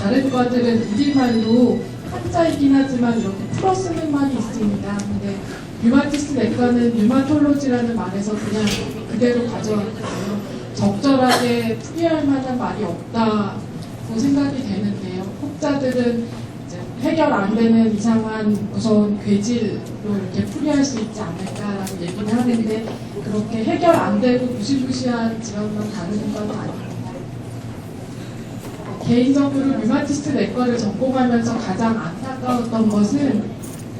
다른 과들은 우리말로 한자이긴 하지만 이렇게 풀어 쓰는 말이 있습니다. 근데 류마티스 내과는 류마톨로지라는 말에서 그냥 그대로 가져왔거든요. 적절하게 풀이할 만한 말이 없다고 생각이 되는데요. 혹자들은 해결 안 되는 이상한 무서운 괴질로 이렇게 풀이할 수 있지 않을까라고 얘기를 하는데 그렇게 해결 안 되고 무시무시한 질환만 다루는 건 아닙니다. 개인적으로 류마티스트 내과를 전공하면서 가장 안타까웠던 것은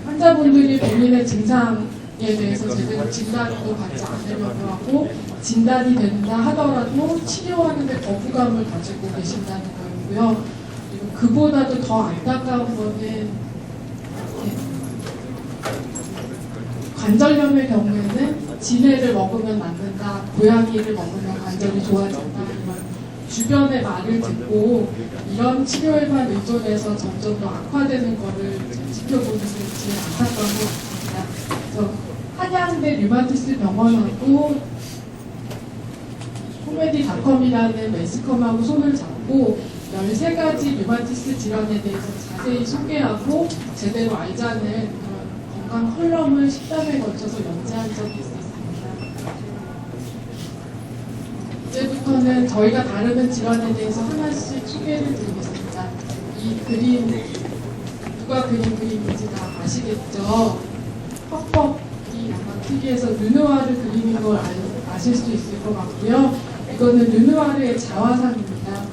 환자분들이 본인의 증상에 대해서 제대로 진단도 받지 않으려고 하고 진단이 된다 하더라도 치료하는데 거부감을 가지고 계신다는 거였고요. 그리고 그보다도 더 안타까운 거는 관절염의 경우에는 진해를 먹으면 낫는다, 고양이를 먹으면 관절이 좋아진다 주변의 말을 듣고 이런 치료에만 의존해서 점점 더 악화되는 거를 지켜보는 게 안타까운 것 같습니다. 한양대 류마티스 병원하고 코메디닷컴이라는 매스컴하고 손을 잡고 13가지 류마티스 질환에 대해서 자세히 소개하고 제대로 알자는 그런 건강 컬럼을 10단에 걸쳐서 연재한 적이 있었습 이제부터는 저희가 다루는 질환에 대해서 하나씩 소개를 드리겠습니다. 이 그림, 누가 그린 그림인지 다 아시겠죠? 퍽퍽이 아마 TV에서 르누아르 그림인 걸 알- 아실 수 있을 것 같고요. 이거는 르누아르의 자화상입니다.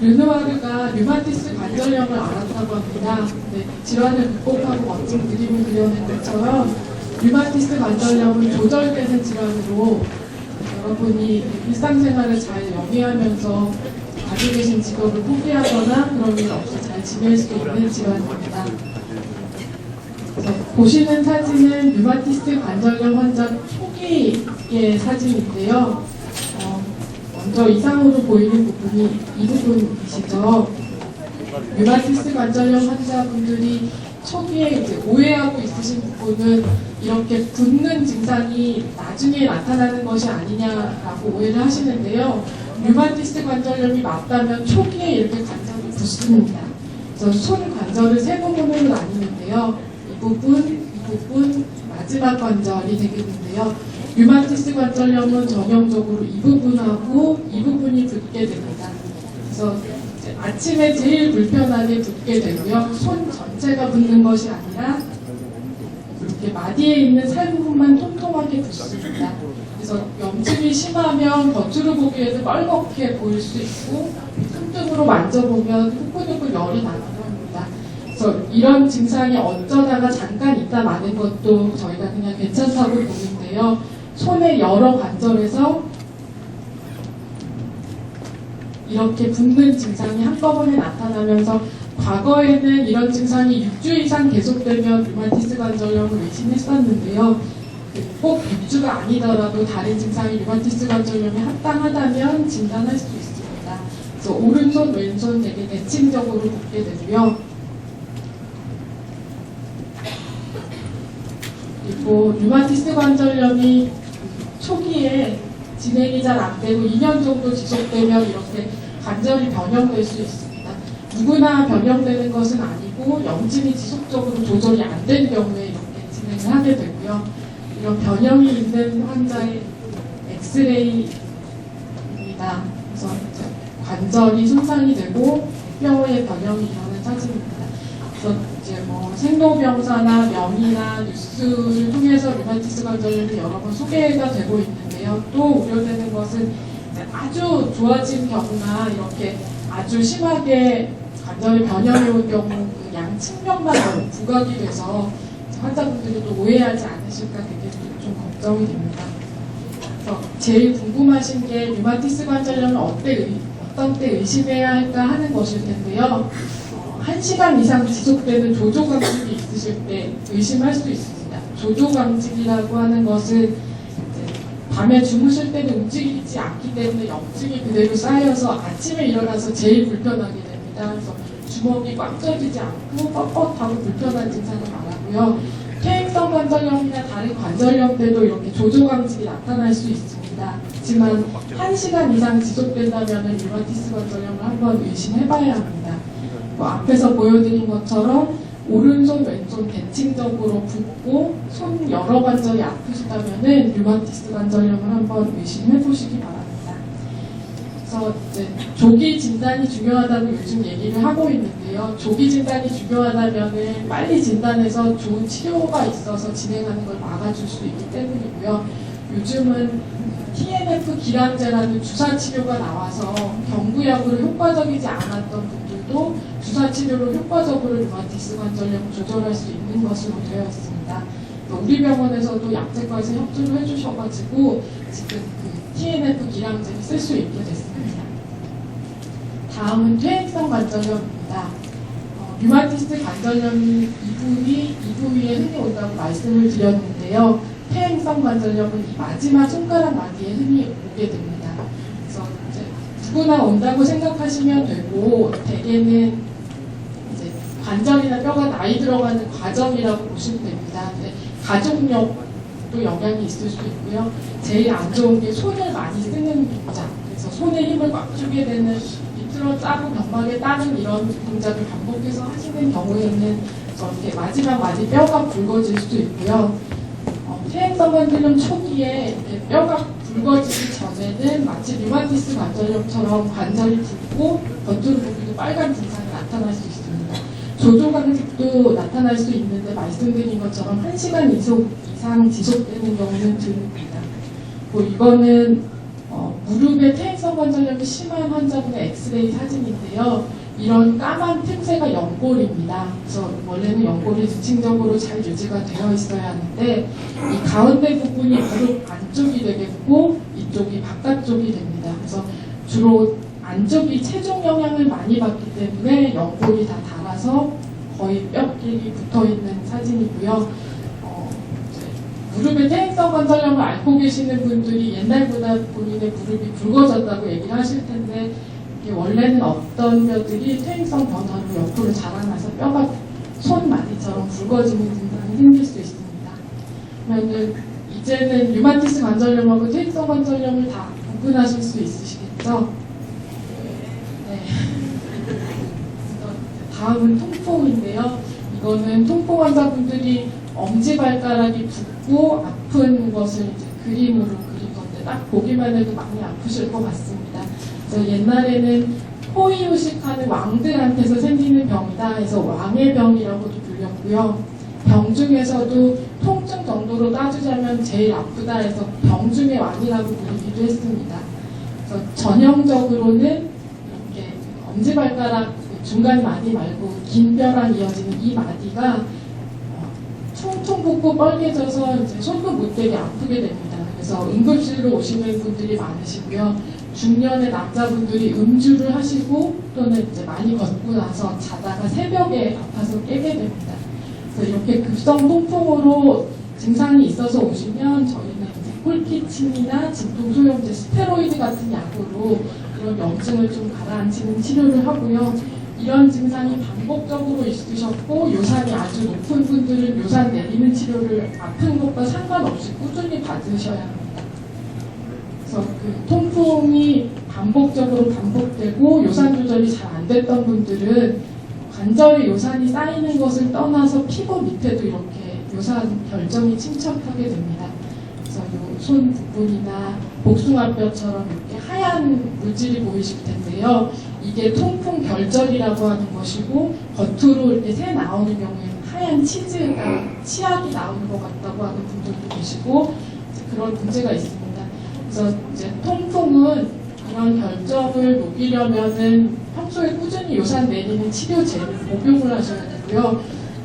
르누아르가 류마티스 관절염을 앓았다고 합니다. 네, 질환을 극복하고 멋진 그림을 그려낸 것처럼 류마티스 관절염은 조절되는 질환으로 여러분이 일상생활을 잘 영위하면서 가지고 계신 직업을 포기하거나 그런 일 없이 잘 지낼 수 있는 질환입니다. 보시는 사진은 류마티스 관절염 환자 초기의 사진인데요. 어, 먼저 이상으로 보이는 부분이 이 부분이시죠. 류마티스 관절염 환자분들이 초기에 이제 오해하고 있으신 부분은 이렇게 붓는 증상이 나중에 나타나는 것이 아니냐라고 오해를 하시는데요. 류마티스 관절염이 맞다면 초기에 이렇게 관절이 붓습니다. 그래서 손 관절을 세 부분으로 나뉘는데요. 이 부분, 이 부분, 마지막 관절이 되겠는데요. 류마티스 관절염은 전형적으로 이 부분하고 이 부분이 붓게 됩니다. 그래서 아침에 제일 불편하게 붓게 되고요. 손 전체가 붓는 것이 아니라 이렇게 마디에 있는 살 부분만 통통하게 붓습니다. 그래서 염증이 심하면 겉으로 보기에도 빨갛게 보일 수 있고 손등으로 만져보면 후끈후끈 열이 나기도 합니다. 그래서 이런 증상이 어쩌다가 잠깐 있다 마는 것도 저희가 그냥 괜찮다고 보는데요. 손의 여러 관절에서 이렇게 붓는 증상이 한꺼번에 나타나면서 과거에는 이런 증상이 6주 이상 계속되면 류마티스 관절염을 의심했었는데요. 꼭 6주가 아니더라도 다른 증상이 류마티스 관절염에 합당하다면 진단할 수 있습니다. 그래서 오른손, 왼손 되게 대칭적으로 붓게 되고요. 그리고 류마티스 관절염이 초기에 진행이 잘 안 되고 2년 정도 지속되면 이렇게 관절이 변형될 수 있습니다. 누구나 변형되는 것은 아니고 염증이 지속적으로 조절이 안 된 경우에 이렇게 진행을 하게 되고요. 이런 변형이 있는 환자의 엑스레이입니다. 그래서 관절이 손상이 되고 뼈의 변형이 일어나는 사진입니다. 그래서 이제 뭐 생로병사나 명의나 뉴스를 통해서 류마티스 관절염이 여러 번 소개가 되고 있는데요. 또 우려되는 것은 아주 좋아진 경우나 이렇게 아주 심하게 관절이 변형해 올 경우 그 양 측면만 부각이 돼서 환자분들이 또 오해하지 않으실까 그게 좀 걱정이 됩니다. 그래서 제일 궁금하신 게 류마티스 관절염을 어때 의- 어떤 때 의심해야 할까 하는 것일 텐데요. 어, 1시간 이상 지속되는 조조 강직이 있으실 때 의심할 수 있습니다. 조조 강직이라고 하는 것은 밤에 주무실 때는 움직이지 않기 때문에 염증이 그대로 쌓여서 아침에 일어나서 제일 불편하게 됩니다. 그래서 주먹이 꽉 젖이지 않고 뻣뻣하고 불편한 증상이 많았고요. 퇴행성 관절염이나 다른 관절염 때도 이렇게 조조강직이 나타날 수 있습니다. 즉 그렇지만 1시간 이상 지속된다면 류마티스 관절염을 한번 의심해봐야 합니다. 뭐 앞에서 보여드린 것처럼 오른손 왼손 대칭적으로 붓고 손 여러 관절이 아프시다면은 류마티스 관절염을 한번 의심해 보시기 바랍니다. 그래서 이제 조기 진단이 중요하다고 요즘 얘기를 하고 있는데요. 조기 진단이 중요하다면은 빨리 진단해서 좋은 치료가 있어서 진행하는 걸 막아줄 수 있기 때문이고요. 요즘은 TNF 기량제라는 주사 치료가 나와서 경구약으로 효과적이지 않았던 분들도 주사 치료로 효과적으로 류마티스 관절염 조절할 수 있는 것으로 되어 있습니다. 또 우리 병원에서도 약제과에서 협조를 해주셔가지고 지금 그 TNF 기량제를 쓸 수 있게 됐습니다. 다음은 퇴행성 관절염입니다. 어, 류마티스 관절염이 이부위, 이부위에 흔히 온다고 말씀을 드렸는데요. 퇴행성 관절염은 이 마지막 손가락 마디에 흔히 오게 됩니다. 그래서 이제 누구나 온다고 생각하시면 되고 대개는 관절이나 뼈가 나이 들어가는 과정이라고 보시면 됩니다. 근데 가족력도 영향이 있을 수 있고요. 제일 안 좋은 게 손을 많이 쓰는 동작. 그래서 손에 힘을 꽉 주게 되는 밑으로 짜고 병막에 따는 이런 동작을 반복해서 하시는 경우에는 저렇게 마지막 마디 뼈가 굵어질 수도 있고요. 어, 퇴행성 관절염 초기에 이렇게 뼈가 굵어지기 전에는 마치 류마티스 관절염처럼 관절이 붓고 겉으로 보기도 빨간 증상이 나타날 수 있습니다. 조조관직도 나타날 수 있는데 말씀드린 것처럼 1시간 이상, 지속되는 경우는 드뭅니다. 뭐 이거는 어, 무릎에 퇴행성 관절염이 심한 환자분의 엑스레이 사진인데요. 이런 까만 틈새가 연골입니다. 그래서 원래는 연골이 지층적으로 잘 유지가 되어 있어야 하는데 이 가운데 부분이 무릎 안쪽이 되겠고 이쪽이 바깥쪽이 됩니다. 그래서 주로 안쪽이 체중 영향을 많이 받기 때문에 연골이 다닳 아서 거의 뼈끼리 붙어 있는 사진이고요. 어, 무릎에 퇴행성 관절염을 앓고 계시는 분들이 옛날보다 본인의 무릎이 굵어졌다고 얘기를 하실 텐데 이게 원래는 어떤 뼈들이 퇴행성 변화로 옆으로 자라나서 뼈가 손 마디처럼 굵어지는 증상이 생길 수 있습니다. 그러면은 이제는 류마티스 관절염하고 퇴행성 관절염을 다 구분하실 수 있으시겠죠? 네. 다음은 통풍인데요. 이거는 통풍 환자분들이 엄지 발가락이 붓고 아픈 것을 이제 그림으로 그린 건데 딱 보기만 해도 많이 아프실 것 같습니다. 그래서 옛날에는 코이 휴식하는 왕들한테서 생기는 병이다 해서 왕의 병이라고도 불렸고요. 병 중에서도 통증 정도로 따지자면 제일 아프다 해서 병 중의 왕이라고 불리기도 했습니다. 그래서 전형적으로는 이렇게 엄지발가락 중간 마디 말고 긴 뼈랑 이어지는 이 마디가 어, 퉁퉁 붓고 뻘개져서 이제 손도 못 대게 아프게 됩니다. 그래서 응급실로 오시는 분들이 많으시고요. 중년의 남자분들이 음주를 하시고 또는 이제 많이 걷고 나서 자다가 새벽에 아파서 깨게 됩니다. 그래서 이렇게 급성 통풍으로 증상이 있어서 오시면 저희는 이제 콜키친이나 진통 소염제, 스테로이드 같은 약으로 이런 염증을 좀 가라앉히는 치료를 하고요. 이런 증상이 반복적으로 있으셨고 요산이 아주 높은 분들은 요산 내리는 치료를 아픈 것과 상관없이 꾸준히 받으셔야 합니다. 그래서 그 통풍이 반복적으로 반복되고 요산 조절이 잘 안 됐던 분들은 관절에 요산이 쌓이는 것을 떠나서 피부 밑에도 이렇게 요산 결정이 침착하게 됩니다. 그래서 요손 부분이나 복숭아뼈처럼 이렇게 하얀 물질이 보이실 텐데요. 이게 통풍 결절이라고 하는 것이고 겉으로 이렇게 새 나오는 경우에는 하얀 치즈가 치약이 나오는 것 같다고 하는 분들도 계시고 그런 문제가 있습니다. 그래서 이제 통풍은 이런 결점을 녹이려면은 평소에 꾸준히 요산 내리는 치료제를 복용을 하셔야 되고요.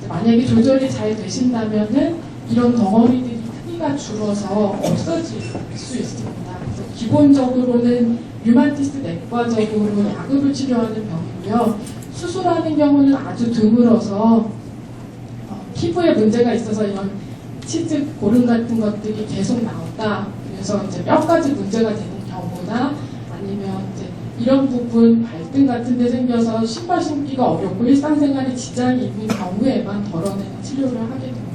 만약에 조절이 잘 되신다면은 이런 덩어리들이 크기가 줄어서 없어질 수 있습니다. 기본적으로는 류마티스 내과적으로 약으로 치료하는 병이고요. 수술하는 경우는 아주 드물어서 어, 피부에 문제가 있어서 이런 치즈 고름 같은 것들이 계속 나온다. 그래서 이제 뼈까지 문제가 되는 경우나 아니면 이제 이런 부분 발등 같은 데 생겨서 신발 신기가 어렵고 일상생활에 지장이 있는 경우에만 덜어내는 치료를 하게 됩니다.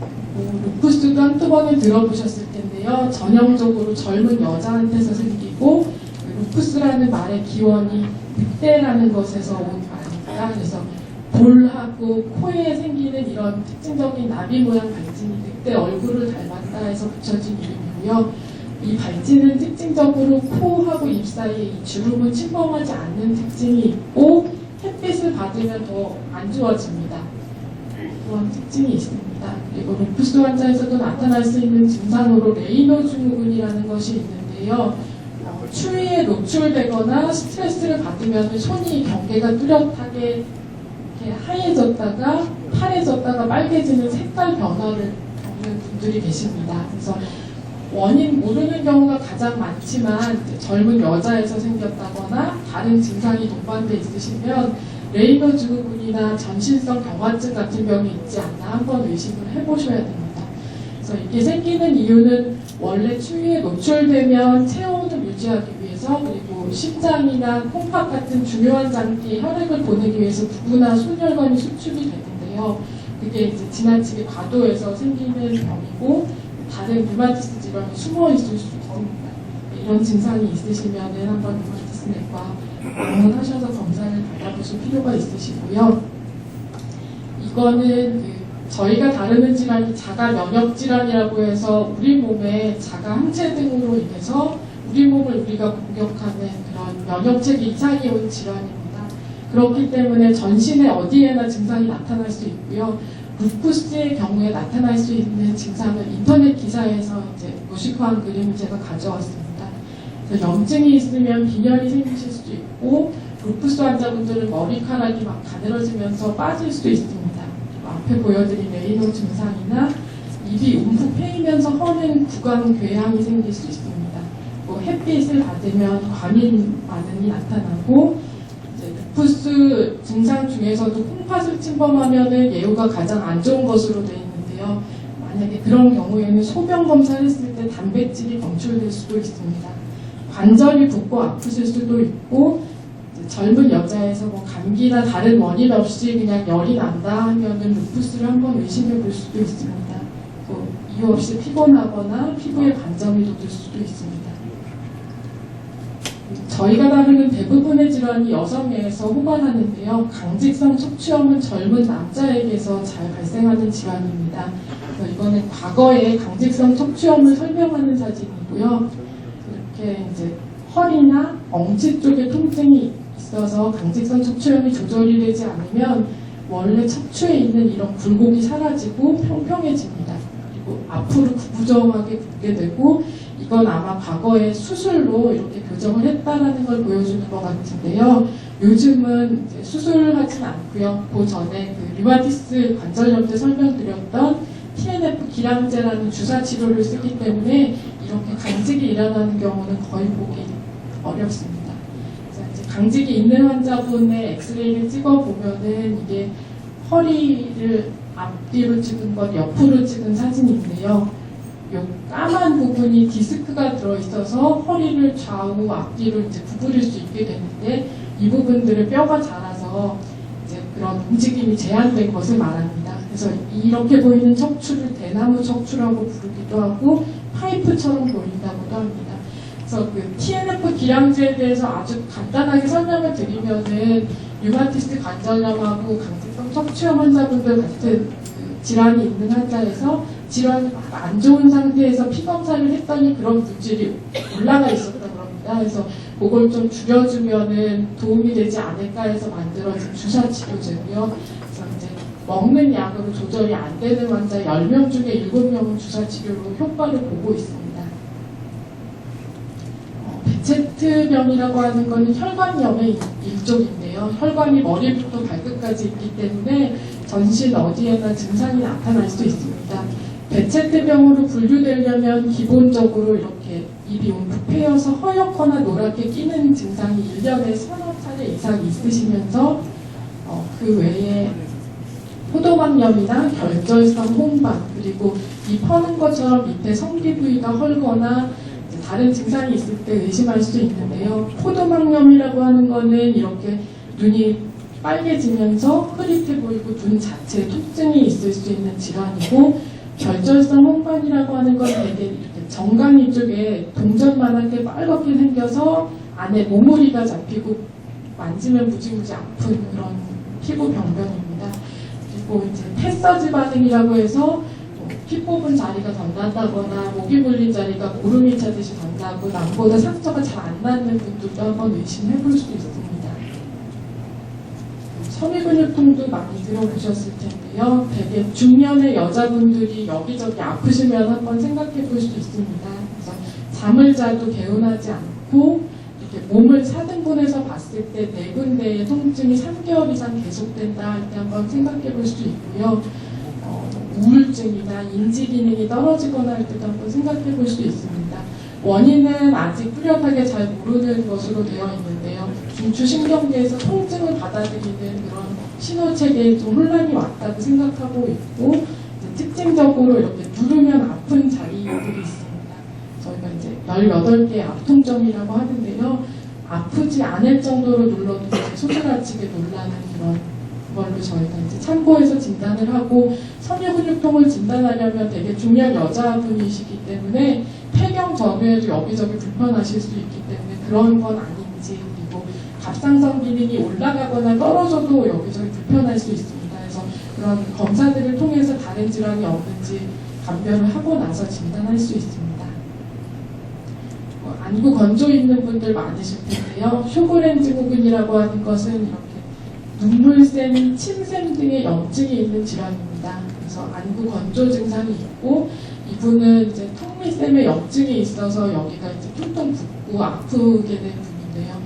뭐 루푸스도 한두 번은 들어보셨을 텐데요. 전형적으로 젊은 여자한테서 생기고 그 루푸스라는 말의 기원이 늑대라는 것에서 온 말입니다. 그래서 볼하고 코에 생기는 이런 특징적인 나비 모양 발진이 늑대 얼굴을 닮았다 해서 붙여진 이름이고요. 이 발진은 특징적으로 코하고 입 사이에 이 주름을 침범하지 않는 특징이 있고 햇빛을 받으면 더 안 좋아집니다. 그런 특징이 있습니다. 그리고 루푸스 환자에서도 나타날 수 있는 증상으로 레이노 증후군이라는 것이 있는데요. 어, 추위에 노출되거나 스트레스를 받으면 손이 경계가 뚜렷하게 하얘졌다가 파래졌다가 빨개지는 색깔 변화를 겪는 분들이 계십니다. 그래서 원인 모르는 경우가 가장 많지만 젊은 여자에서 생겼다거나 다른 증상이 동반돼 있으시면 레이너 증후군이나 전신성 경화증 같은 병이 있지 않나 한번 의심을 해보셔야 됩니다. 그래서 이게 생기는 이유는 원래 추위에 노출되면 체온을 유지하기 위해서 그리고 심장이나 콩팥 같은 중요한 장기에 혈액을 보내기 위해서 부부나 손혈관이 수축이 되는데요. 그게 이제 지나치게 과도해서 생기는 병이고 다른 류마티스 질환이 숨어 있을 수 있습니다. 이런 증상이 있으시면은 한번 류마티스 내과 방문하셔서 검사를 받아보실 필요가 있으시고요. 이거는 그 저희가 다루는 질환이 자가 면역 질환이라고 해서 우리 몸에 자가 항체 등으로 인해서 우리 몸을 우리가 공격하는 그런 면역체계 이상이 온 질환입니다. 그렇기 때문에 전신에 어디에나 증상이 나타날 수 있고요. 루푸스의 경우에 나타날 수 있는 증상은 인터넷 기사에서 이제 무식화한 그림을 제가 가져왔습니다. 염증이 있으면 빈혈이 생기실 수도 있고 루푸스 환자분들은 머리카락이 막 가늘어지면서 빠질 수도 있습니다. 앞에 보여드린 레이노 증상이나 입이 움푹 패이면서 허는 구강 궤양이 생길 수 있습니다. 뭐 햇빛을 받으면 과민 반응이 나타나고 루푸스 증상 중에서도 콩팥을 침범하면은 예후가 가장 안 좋은 것으로 되어 있는데요. 만약에 그런 경우에는 소변 검사를 했을 때 단백질이 검출될 수도 있습니다. 관절이 붓고 아프실 수도 있고 젊은 여자에서 뭐 감기나 다른 원인 없이 그냥 열이 난다 하면은 루푸스를 한번 의심해 볼 수도 있습니다. 또 이유 없이 피곤하거나 피부에 반점이 돋을 수도 있습니다. 저희가 다루는 대부분의 질환이 여성에서 호반하는데요. 강직성 척추염은 젊은 남자에게서 잘 발생하는 질환입니다. 이거는 과거의 강직성 척추염을 설명하는 사진이고요. 이렇게 이제 허리나 엉치 쪽에 통증이 있어서 강직성 척추염이 조절이 되지 않으면 원래 척추에 있는 이런 굴곡이 사라지고 평평해집니다. 그리고 앞으로 구부정하게 붓게 되고 이건 아마 과거에 수술로 이렇게 교정을 했다라는 걸 보여주는 것 같은데요. 요즘은 이제 수술하진 않고요. 그 전에 그 류마티스 관절염 때 설명드렸던 TNF 기량제라는 주사 치료를 쓰기 때문에 이렇게 강직이 일어나는 경우는 거의 보기 어렵습니다. 강직이 있는 환자분의 엑스레이를 찍어 보면은 이게 허리를 앞뒤로 찍은 것, 옆으로 찍은 사진인데요. 요 까만 부분이 디스크가 들어있어서 허리를 좌우 앞뒤로 이제 구부릴 수 있게 되는데 이 부분들은 뼈가 자라서 이제 그런 움직임이 제한된 것을 말합니다. 그래서 이렇게 보이는 척추를 대나무 척추라고 부르기도 하고 파이프처럼 보인다고도 합니다. 그래서 그 TNF 기량제에 대해서 아주 간단하게 설명을 드리면은 류마티스 관절염하고 강직성 척추염 환자분들 같은 그 질환이 있는 환자에서 질환이 막 안 좋은 상태에서 피 검사를 했더니 그런 물질이 올라가 있었다 그럽니다. 그래서 그걸 좀 줄여주면은 도움이 되지 않을까 해서 만들어진 주사 치료제고요. 그래서 이제 먹는 약으로 조절이 안 되는 환자 10명 중에 7명은 주사 치료로 효과를 보고 있습니다. 어, 베체트병이라고 하는 거는 혈관염의 일- 일종인데요. 혈관이 머리부터 발끝까지 있기 때문에 전신 어디에나 증상이 나타날 수 있습니다. 베체트병으로 분류되려면 기본적으로 이렇게 입이 움푹 패여서 허옇거나 노랗게 끼는 증상이 1년에 서너 차례 이상 있으시면서 어, 그 외에 포도막염이나 결절성 홍반 그리고 이 퍼는 것처럼 밑에 성기 부위가 헐거나 다른 증상이 있을 때 의심할 수 있는데요. 포도막염이라고 하는 거는 이렇게 눈이 빨개지면서 흐릿해 보이고 눈 자체에 통증이 있을 수 있는 질환이고 결절성 홍반이라고 하는 건 되게 정강이 쪽에 동전만하게 빨갛게 생겨서 안에 모무리가 잡히고 만지면 무지무지 아픈 그런 피부 병변입니다. 그리고 이제 패서지 반응이라고 해서 뭐피 뽑은 자리가 덧난다거나 목이 물린 자리가 고름이 차듯이 덧나고 남보다 상처가 잘안 나는 분들도 한번 의심해 볼 수도 있습니다. 섬유근육통도 많이 들어보셨을 텐데요. 되게 중년의 여자분들이 여기저기 아프시면 한번 생각해 볼수 있습니다. 그래서 잠을 자도 개운하지 않고 몸을 사등분해서 봤을 때 네 군데의 통증이 3개월 이상 계속된다 할때 한번 생각해 볼 수도 있고요. 어, 우울증이나 인지 기능이 떨어지거나 할 때도 한번 생각해 볼 수도 있습니다. 원인은 아직 뚜렷하게 잘 모르는 것으로 되어 있는데요. 중추신경계에서 통증을 받아들이는 그런 신호 체계에 좀 혼란이 왔다고 생각하고 있고 특징적으로 이렇게 누르면 아픈 자리들이 있습니다. 저희가 이제 18개의 압통점이라고 하는데요. 아프지 않을 정도로 눌러도 소주라치게 놀라는 그런 걸로 저희가 이제 참고해서 진단을 하고 섬유근육통을 진단하려면 되게 중요한 여자분이시기 때문에 폐경 전후에도 여기저기 불편하실 수 있기 때문에 그런 건 아닌지 그리고 갑상선 기능이 올라가거나 떨어져도 여기저기 불편할 수 있습니다. 그래서 그런 검사들을 통해서 다른 질환이 없는지 감별을 하고 나서 진단할 수 있습니다. 어, 안구 건조 있는 분들 많으실 텐데요. 쇼그렌 증후군이라고 하는 것은 이렇게 눈물샘, 침샘 등의 염증이 있는 질환입니다. 그래서 안구 건조 증상이 있고 이분은 이제 턱밑샘에 염증이 있어서 여기가 이제 퉁퉁 붓고 아프게 된 분인데요.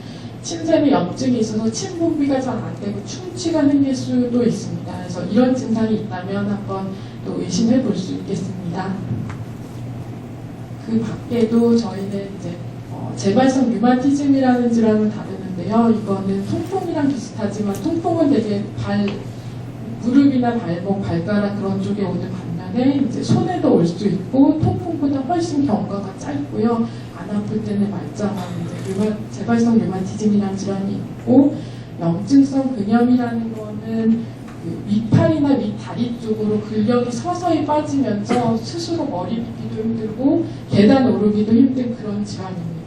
침샘에 염증이 있어서 침 분비가 잘 안 되고 충치가 생길 수도 있습니다. 그래서 이런 증상이 있다면 한번 또 의심해 볼 수 있겠습니다. 그 밖에도 저희는 이제 어, 재발성 류마티즘이라는 질환을 다루는데요. 이거는 통풍이랑 비슷하지만 통풍은 되게 발 무릎이나 발목, 발가락 그런 쪽에 오는 반면에 이제 손에도 올 수 있고 통풍보다 훨씬 경과가 짧고요. 안 아플 때는 말짱한 류마, 재발성 류마티즘이라는 질환이 있고 염증성 근염이라는 거는 그 위팔이나 위다리 쪽으로 근력이 서서히 빠지면서 스스로 머리 빗기도 힘들고 계단 오르기도 힘든 그런 질환입니다.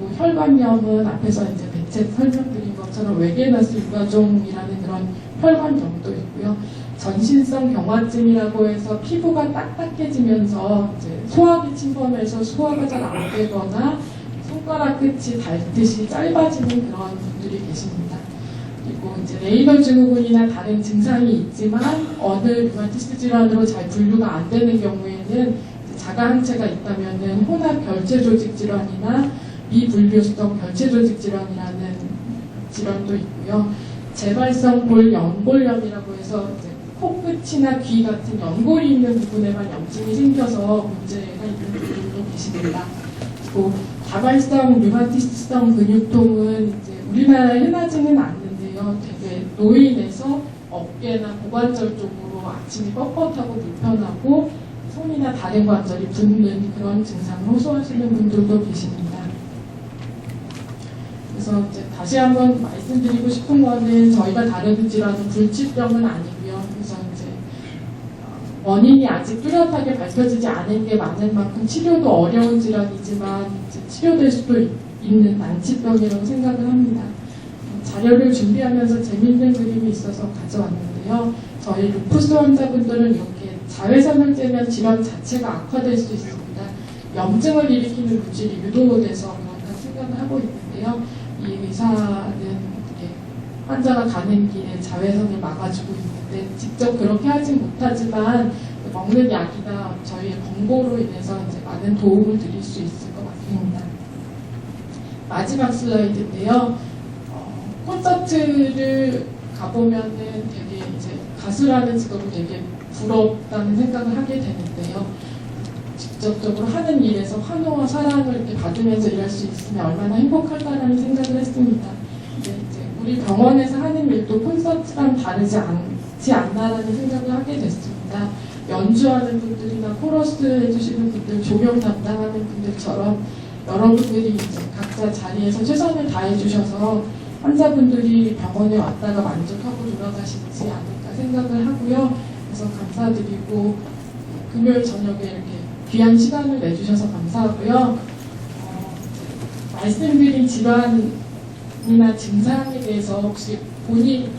그리고 혈관염은 앞에서 이제 백체 설명드린 것처럼 외계너스 유가종이라는 그런 혈관염도 있고요. 전신성 경화증이라고 해서 피부가 딱딱해지면서 소화기 침범해서 소화가 잘 안 되거나 손가락 끝이 닳듯이 짧아지는 그런 분들이 계십니다. 그리고 이제 레이더 증후군이나 다른 증상이 있지만 어느 류마티스 질환으로 잘 분류가 안 되는 경우에는 이제 자가 항체가 있다면은 혼합 결체 조직 질환이나 미분류성 결체 조직 질환이라는 질환도 있고요. 재발성 볼 연골염이라고 해서 코끝이나 귀 같은 연골이 있는 부분에만 염증이 생겨서 문제가 있는 분들도 계십니다. 그리고 다발성 류마티스성 근육통은 우리나라에 흔하지는 않는데요. 되게 노인에서 어깨나 고관절 쪽으로 아침이 뻣뻣하고 불편하고 손이나 다른 관절이 붓는 그런 증상을 호소하시는 분들도 계십니다. 그래서 다시 한번 말씀드리고 싶은 거는 저희가 질환은 불치병은 아니고요. 그래서 이제 어, 원인이 아직 뚜렷하게 밝혀지지 않은 게 많은 만큼 치료도 어려운 질환이지만 치료될 수도 있- 있는 난치병이라고 생각을 합니다. 어, 자료를 준비하면서 재밌는 그림이 있어서 가져왔는데요. 저희 루푸스 환자분들은 이렇게 자외선을 쬐면 질환 자체가 악화될 수 있습니다. 염증을 일으키는 물질이 유도돼서 그런다 생각을 하고 있는 이렇게 환자가 가는 길에 자외선을 막아주고 있는데 직접 그렇게 하진 못하지만 먹는 약이나 저희의 권고로 인해서 이제 많은 도움을 드릴 수 있을 것 같습니다. 마지막 슬라이드인데요. 어, 콘서트를 가보면은 되게 이제 가수라는 직업이 되게 부럽다는 생각을 하게 되는데요. 직접적으로 하는 일에서 환호와 사랑을 이렇게 받으면서 일할 수 있으면 얼마나 행복할까라는 생각을 했습니다. 우리 병원에서 하는 일도 콘서트랑 다르지 않지 않나라는 생각을 하게 됐습니다. 연주하는 분들이나 코러스 해주시는 분들, 조명 담당하는 분들처럼 여러분들이 이제 각자 자리에서 최선을 다해주셔서 환자분들이 병원에 왔다가 만족하고 돌아가시지 않을까 생각을 하고요. 그래서 감사드리고 금요일 저녁에 이렇게 귀한 시간을 내주셔서 감사하고요. 어, 말씀드린 질환이나 증상에 대해서 혹시 본인이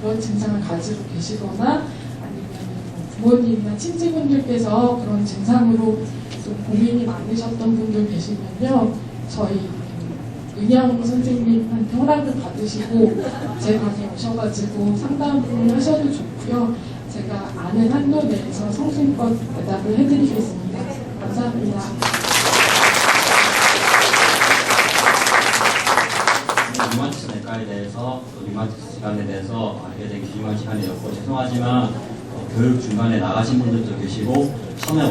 그런 증상을 가지고 계시거나 아니면 뭐 부모님이나 친지분들께서 그런 증상으로 좀 고민이 많으셨던 분들 계시면요. 저희 은영 선생님한테 허락을 받으시고 제 방에 오셔가지고 상담을 하셔도 좋고요. 제가 아는 한도 내에서 성심껏 대답을 해드리겠습니다. 감사합니다. 리마티스 내과에 대해서 또 리마티스 질환에 대해서 알게 된 귀중한 시간이었고 죄송하지만 어, 교육 중간에 나가신 분들도 계시고 처음에